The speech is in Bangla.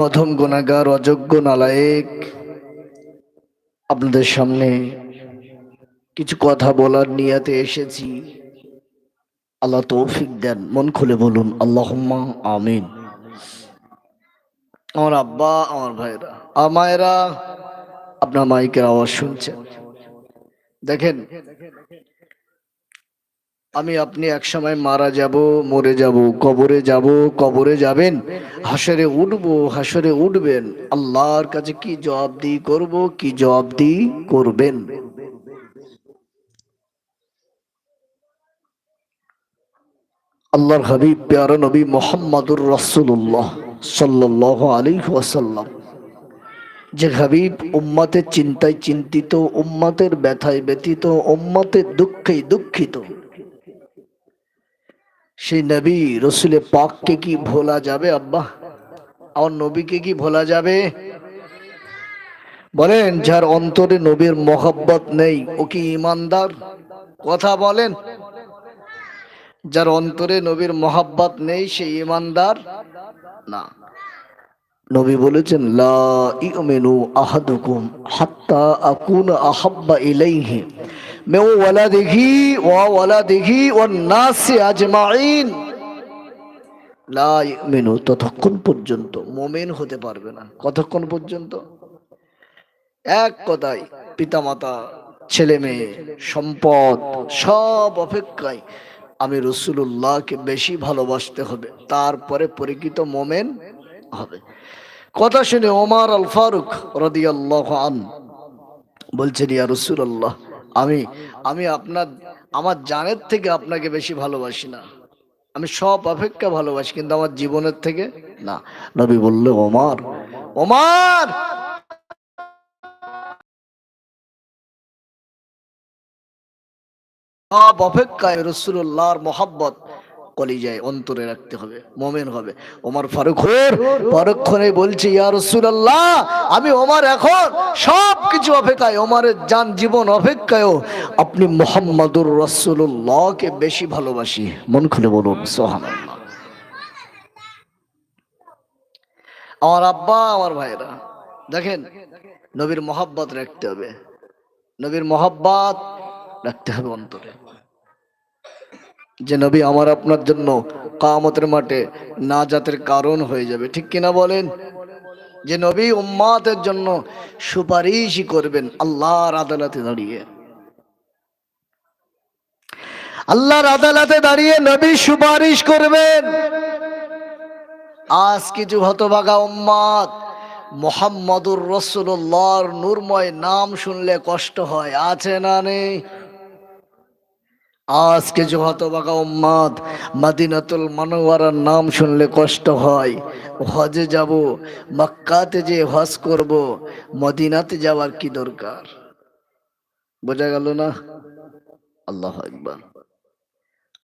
প্রথম গুণাগার অযোগ্য, নালায়েক। আপনাদের সামনে কিছু কথা বলার নিয়াতে এসেছি। আল্লাহ তৌফিক দেন। মন খুলে বলুন, আল্লাহম্মা আমিন। আমার আব্বা, আমার ভাইরা আমায়রা আপনার মাইকের আওয়াজ শুনছেন। দেখেন আমি আপনি এক সময় মারা যাব, মরে যাব, কবরে যাব, কবরে যাবেন, হাসরে উঠব, হাসরে উঠবেন। আল্লাহর কাছে কি জবাব দি করব, কি জবাব দি করবেন? আল্লাহর হাবিব, পেয়ারা নবী মোহাম্মদুর রাসূলুল্লাহ সাল্লাল্লাহু আলাইহি ওয়াসাল্লাম। যে হাবিব উম্মাতের চিন্তায় চিন্তিত, উম্মাতের ব্যথায় ব্যতীত উম্মাতের দুঃখে দুঃখিত। সেই নবী রসুলে পাককে কি ভোলা যাবে, আব্বা? আমার নবীকে কি ভোলা যাবে? বলেন, যার অন্তরে নবীর মোহাব্বত নেই, ও কি ইমানদার? কথা বলেন। যার অন্তরে নবীর মোহাব্বত নেই, সে ইমানদার? না। নবী বলেছেন, লা ইউমিনু আহাদুকুম হাত্তা আকুনা আহাব্বা ইলাইহি। মিন ওয়ালাদিহি ওয়া ওয়ালাদিহি ওয়ান নাসি আজমাইন ইউমিনু ততক্ষণ পর্যন্ত মোমেন হতে পারবে না। কতক্ষণ পর্যন্ত? এক কথায় পিতামাতা, ছেলে মেয়ে, সম্পদ, সব অপেক্ষায় আমি রসুল্লাহকে বেশি ভালোবাসতে হবে। তারপরে পরিচিত মোমেন হবে। কথা শুনে ওমার আল ফারুক রদিয়াল্লাহ আন বলছেন, ইয়া রসুল্লাহ আমি আমি আপনার, আমার জানের থেকে আপনাকে বেশি ভালোবাসি না। আমি সব অপেক্ষা ভালোবাসি, কিন্তু আমার জীবনের থেকে না। নবী বললে, ওমার ওমার! সব অপেক্ষায় রসুল্লাহর মোহাব্বত কলিজায় অন্তরে রাখতে হবে, মোমেন হবে। ওমর ফারুক পরক্ষণে বলছে, ইয়া রসুল্লাহ আমি ওমর এখন সব কিছু অপেক্ষায়, ওমরের যান জীবন অপেক্ষায়ও আপনি মোহাম্মদুর রসুল্লাহকে বেশি ভালোবাসি। মন খুলে বলুন সোহান আমার আব্বা, আমার ভাইরা দেখেন, নবীর মোহাব্বত রাখতে হবে। নবীর মোহাব্বত রাখতে হবে অন্তরে। যে নবী আমার আপনার জন্য কামতের মাঠে না জাতের কারণ হয়ে যাবে। ঠিক কিনা বলেন? যে নবী উম্মাতের জন্য সুপারিশই করবেন আল্লাহর আদালতে দাঁড়িয়ে। আল্লাহর আদালতে দাঁড়িয়ে নবী সুপারিশ করবেন। আজ কিছু হতভাগা উম্মাদ মোহাম্মদুর রসুল্লাহর নূরময় নাম শুনলে কষ্ট হয়, আছে না নেই? আজকে যে হতবাগা উম্মাদ মাদিনাতুল মানোয়ারার নাম শুনলে কষ্ট হয়। হজে যাব, মক্কাতে যে হজ করব, মদিনাতে যাওয়ার কি দরকার? বোঝা গেল না? আল্লাহ একবার